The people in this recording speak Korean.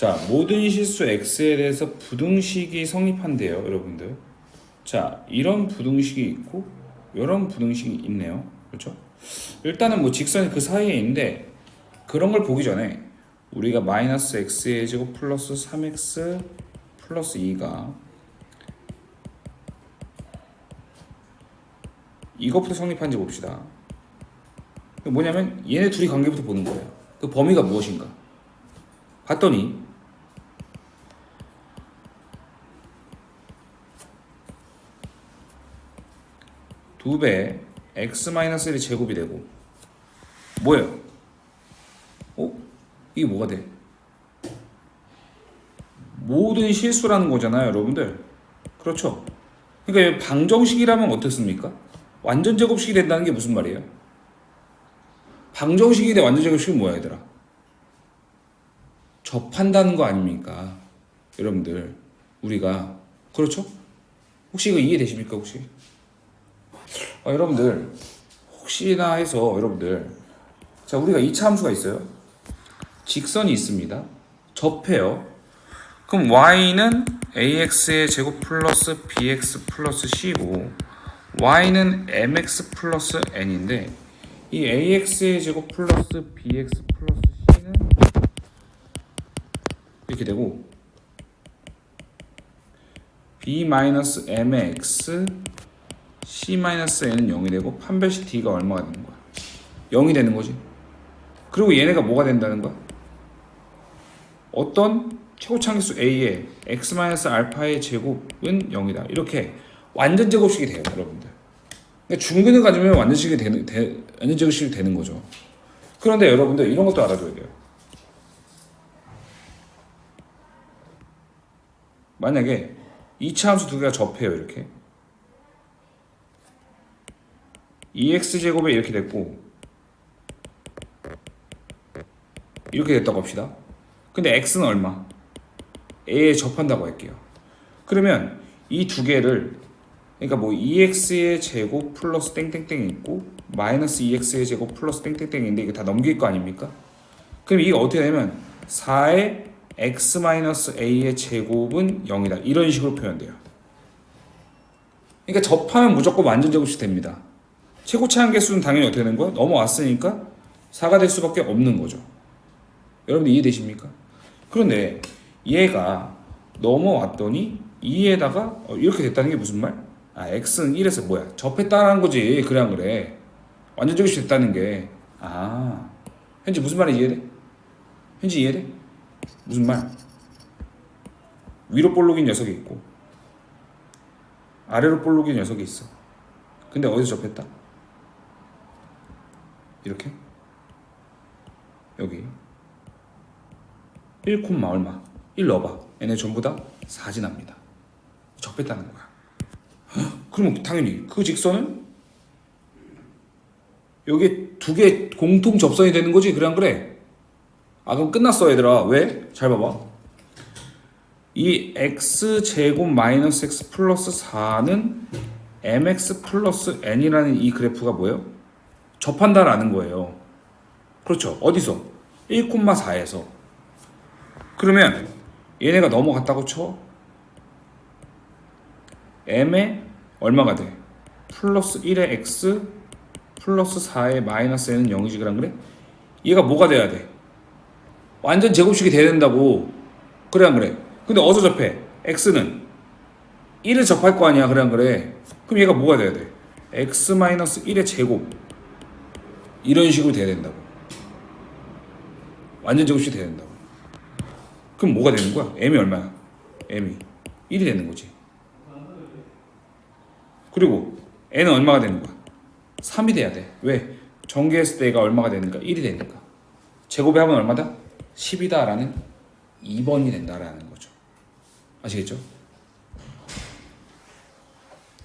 자, 모든 실수 x에 대해서 부등식이 성립한대요, 여러분들. 자, 이런 부등식이 있고 이런 부등식이 있네요. 그렇죠? 일단은 뭐 직선이 그 사이에 있는데 그런 걸 보기 전에 우리가 마이너스 x의 제곱 플러스 3x 플러스 2가 이것부터 성립한지 봅시다. 뭐냐면 얘네 둘이 관계부터 보는 거예요. 그 범위가 무엇인가? 봤더니 두배 x-1이 제곱이 되고 뭐예요? 어? 이게 뭐가 돼? 모든 실수라는 거잖아요, 여러분들. 그렇죠? 그러니까 이 방정식이라면 어떻습니까? 완전 제곱식이 된다는 게 무슨 말이에요? 방정식이 돼 완전 제곱식은 뭐야, 얘들아? 접한다는 거 아닙니까? 여러분들, 우리가 그렇죠? 혹시 이거 이해되십니까, 혹시? 아, 여러분들 혹시나 해서 여러분들 자 우리가 이차 함수가 있어요. 직선이 있습니다. 접해요. 그럼 y는 ax의 제곱 플러스 bx 플러스 c고 y는 mx 플러스 n인데 이 ax의 제곱 플러스 bx 플러스 c는 이렇게 되고 b 마이너스 mx c-n은 0이 되고 판별식 d가 얼마가 되는 거야? 0이 되는 거지. 그리고 얘네가 뭐가 된다는 거야? 어떤 최고차항계수 a의 x-알파의 제곱은 0이다. 이렇게 완전 제곱식이 돼요, 여러분들. 그러니까 중근을 가지면 완전식이 되는 되, 완전 제곱식이 되는 거죠. 그런데 여러분들 이런 것도 알아줘야 돼요. 만약에 2차 함수 두 개가 접해요, 이렇게. 2x 제곱에 이렇게 됐고 이렇게 됐다고 합시다. 근데 x는 얼마? a에 접한다고 할게요. 그러면 이 두 개를 그러니까 뭐 2x의 제곱 플러스 땡땡땡이 있고 마이너스 2x의 제곱 플러스 땡땡땡인데 이게 다 넘길 거 아닙니까? 그럼 이게 어떻게 되면 4의 x 마이너스 a의 제곱은 0이다. 이런 식으로 표현돼요. 그러니까 접하면 무조건 완전 제곱식 됩니다. 최고치 한계수는 당연히 어떻게 되는 거야? 넘어왔으니까 4가 될 수밖에 없는 거죠. 여러분들 이해되십니까? 그런데 얘가 넘어왔더니 2에다가 어, 이렇게 됐다는 게 무슨 말? 아 x는 1에서 뭐야? 접했다는 거지. 그래 안 그래? 완전 적이 됐다는 게. 아 현재 무슨 말인지 이해돼? 현재 이해돼? 무슨 말? 위로 볼록인 녀석이 있고 아래로 볼록인 녀석이 있어. 근데 어디서 접했다? 이렇게? 여기. 1 콤마 얼마. 1 넣어봐. 얘네 전부 다 4지 납니다. 적뺐다는 거야. 헉, 그러면 당연히 그 직선은? 여기 두 개 공통 접선이 되는 거지 그래 안 그래? 아 그럼 끝났어 얘들아. 왜? 잘 봐봐. 이 x 제곱 마이너스 x 플러스 4는 mx 플러스 n이라는 이 그래프가 뭐예요? 접한다라는 거예요. 그렇죠. 어디서? 1,4에서. 그러면 얘네가 넘어갔다고 쳐. m에 얼마가 돼? 플러스 1의 x 플러스 4의 마이너스 n은 0이지 그란 그래? 얘가 뭐가 돼야 돼? 완전 제곱식이 돼야 된다고. 그래 안 그래? 근데 어디서 접해? x는 1을 접할 거 아니야 그래 안 그래? 그럼 얘가 뭐가 돼야 돼? x 마이너스 1의 제곱 이런 식으로 돼야 된다고. 완전 제곱식 돼야 된다고. 그럼 뭐가 되는 거야? m이 얼마야? m이 1이 되는 거지. 그리고 n은 얼마가 되는 거야? 3이 돼야 돼. 왜? 전개했을 때가 얼마가 되니까 1이 되니까. 제곱에 하면 얼마다? 10이다라는 2번이 된다라는 거죠. 아시겠죠?